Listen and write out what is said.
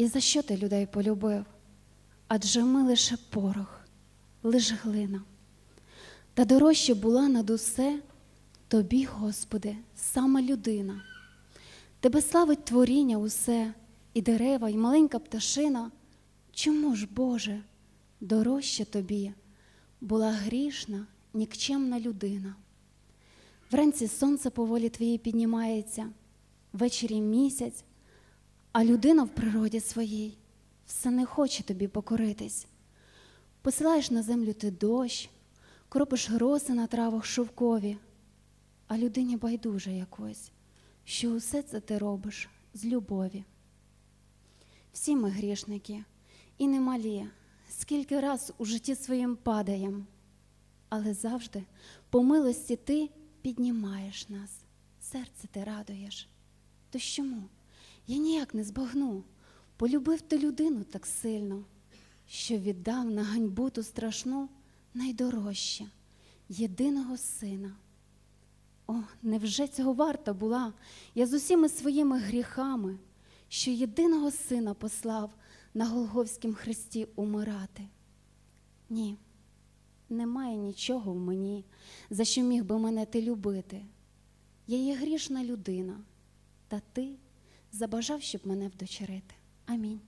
І за що ти людей полюбив? Адже ми лише порох, лиш глина. Та дорожче була над усе тобі, Господи, саме людина. Тебе славить творіння усе, і дерева, і маленька пташина. Чому ж, Боже, дорожче тобі була грішна, нікчемна людина? Вранці сонце поволі твоїй піднімається, ввечері місяць, а людина в природі своїй все не хоче тобі покоритись. Посилаєш на землю ти дощ, кропиш грози на травах шовкові, а людині байдуже якось, що усе це ти робиш з любові. Всі ми грішники і немалі, скільки раз у житті своїм падаєм, але завжди по милості ти піднімаєш нас, серце ти радуєш. То чому? Я ніяк не збагну, полюбив ти людину так сильно, що віддав на ганьбу ту страшну найдорожче, єдиного сина. О, невже цього варта була я з усіми своїми гріхами, що єдиного сина послав на Голговськім хресті умирати? Ні, немає нічого в мені, за що міг би мене ти любити. Я є грішна людина, та ти забажав, щоб мене вдочерити. Амінь.